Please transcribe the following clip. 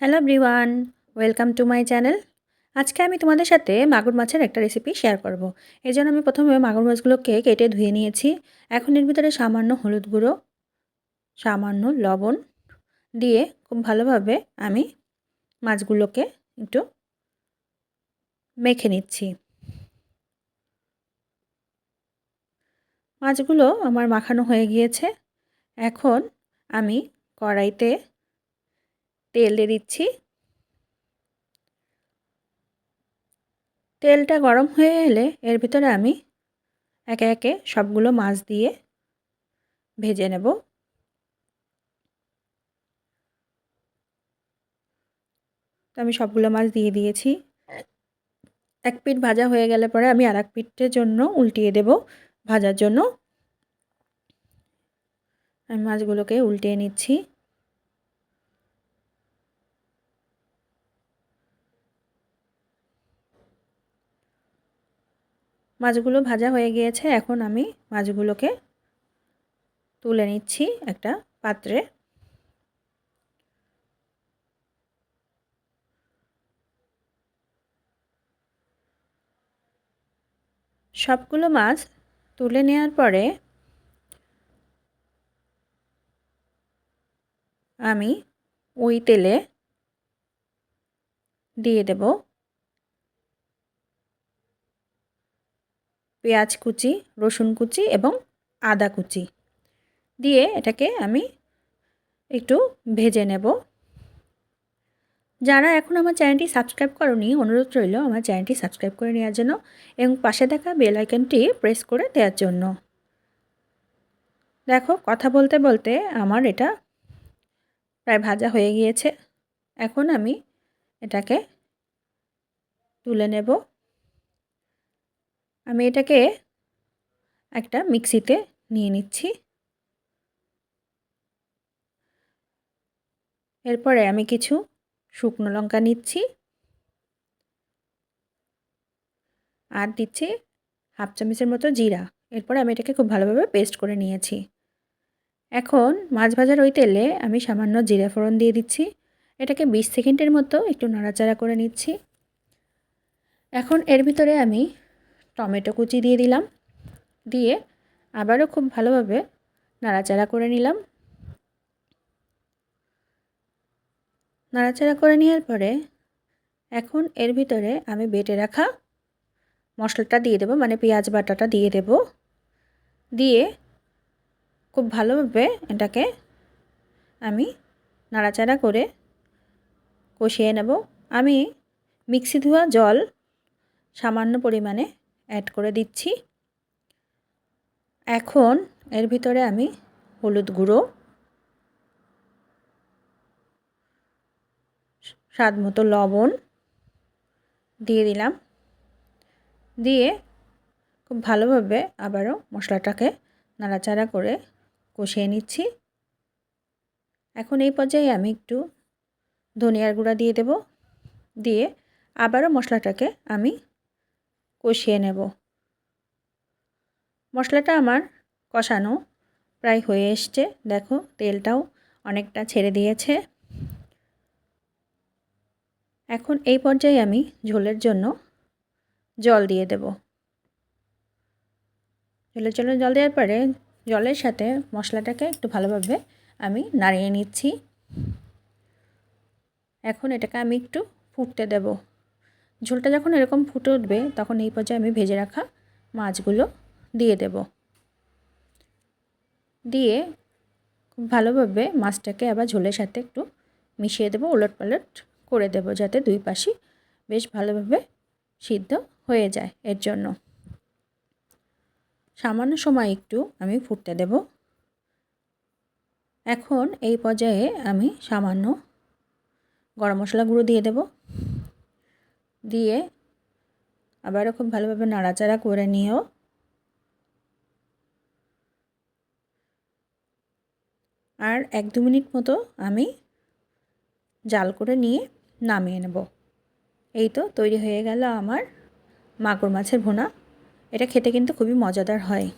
Hello everyone welcome to my channel আজকে আমি তোমাদের সাথে মাগুর মাছের একটা রেসিপি শেয়ার করব। এই জন্য আমি প্রথমে মাগুর মাছগুলোকে কেটে ধুয়ে নিয়েছি। এখন এর ভিতরে সামান্য হলুদ গুঁড়ো, সামান্য লবণ দিয়ে খুব ভালোভাবে আমি মাছগুলোকে একটু মেখে নিচ্ছি। মাছগুলো আমার মাখানো হয়ে গিয়েছে। এখন আমি কড়াইতে তেল দিয়ে দিচ্ছি। তেলটা গরম হয়ে এলে এর ভিতরে আমি একে একে সবগুলো মাছ দিয়ে ভেজে নেব। তো আমি সবগুলো মাছ দিয়ে দিয়েছি। এক পিঠ ভাজা হয়ে গেলে পরে আমি আর এক পিঠের জন্য উল্টিয়ে দেব ভাজার জন্য। আমি মাছগুলোকে উল্টিয়ে নিচ্ছি। মাছগুলো ভাজা হয়ে গিয়েছে, এখন আমি মাছগুলোকে তুলে নিচ্ছি একটা পাত্রে। সবগুলো মাছ তুলে নেওয়ার পরে আমি ওই তেলে দিয়ে দেব পেঁয়াজ কুচি, রসুন কুচি এবং আদা কুচি দিয়ে এটাকে আমি একটু ভেজে নেব। যারা এখন আমার চ্যানেলটি সাবস্ক্রাইব করনি, অনুরোধ রইল আমার চ্যানেলটি সাবস্ক্রাইব করে নেওয়ার জন্য এবং পাশে থাকা বেল আইকনটি প্রেস করে দেওয়ার জন্য। দেখো, কথা বলতে বলতে আমার এটা প্রায় ভাজা হয়ে গিয়েছে। এখন আমি এটাকে তুলে নেব। আমি এটাকে একটা মিক্সিতে নিয়ে নিচ্ছি। এরপরে আমি কিছু শুকনো লঙ্কা নিচ্ছি। আর দিচ্ছি হাফ চামচের মতো জিরা। এরপরে আমি এটাকে খুব ভালোভাবে পেস্ট করে নিয়েছি। এখন মাছ ভাজার ওই তেলে আমি সামান্য জিরা ফোড়ন দিয়ে দিচ্ছি। এটাকে বিশ সেকেন্ডের মতো একটু নাড়াচাড়া করে নিচ্ছি। এখন এর ভিতরে আমি টমেটো কুচি দিয়ে দিলাম। দিয়ে আবারও খুব ভালোভাবে নাড়াচাড়া করে নিলাম। নাড়াচাড়া করে নেওয়ার পরে এখন এর ভিতরে আমি বেটে রাখা মশলাটা দিয়ে দেবো মানে পেঁয়াজ বাটাটা দিয়ে দেব। দিয়ে খুব ভালোভাবে এটাকে আমি নাড়াচাড়া করে কষিয়ে নেব। আমি মিক্সি ধোয়া জল সামান্য পরিমাণে অ্যাড করে দিচ্ছি। এখন এর ভিতরে আমি হলুদ গুঁড়ো, স্বাদ মতো লবণ দিয়ে দিলাম। দিয়ে খুব ভালোভাবে আবারও মশলাটাকে নাড়াচাড়া করে কষিয়ে নিচ্ছি। এখন এই পর্যায়ে আমি একটু ধনিয়ার গুঁড়া দিয়ে দেব। দিয়ে আবারও মশলাটাকে আমি কষিয়ে নেব। মশলাটা আমার কষানো প্রায় হয়ে এসছে। দেখো, তেলটাও অনেকটা ছেড়ে দিয়েছে। এখন এই পর্যায়ে আমি ঝোলের জন্য জল দিয়ে দেব। ঝোলের জন্য জল দেওয়ার পরে জলের সাথে মশলাটাকে একটু ভালোভাবে আমি নাড়িয়ে নিচ্ছি। এখন এটাকে আমি একটু ফুটতে দেব। ঝোলটা যখন এরকম ফুটে উঠবে, তখন এই পর্যায়ে আমি ভেজে রাখা মাছগুলো দিয়ে দেব। দিয়ে খুব ভালোভাবে মাছটাকে আবার ঝোলের সাথে একটু মিশিয়ে দেবো উলট পালট করে দেব যাতে দুই পাশই বেশ ভালোভাবে সিদ্ধ হয়ে যায় এর জন্য। সামান্য সময় একটু আমি ফুটতে দেব। এখন এই পর্যায়ে আমি সামান্য গরম মশলা গুঁড়ো দিয়ে দেব। দিয়ে আবারও খুব ভালোভাবে নাড়াচাড়া করে নিও। আর এক দু মিনিট মতো আমি জাল করে নিয়ে নামিয়ে নেব। এই তো তৈরি হয়ে গেল আমার মাগুর মাছের ভুনা। এটা খেতে কিন্তু খুবই মজাদার হয়।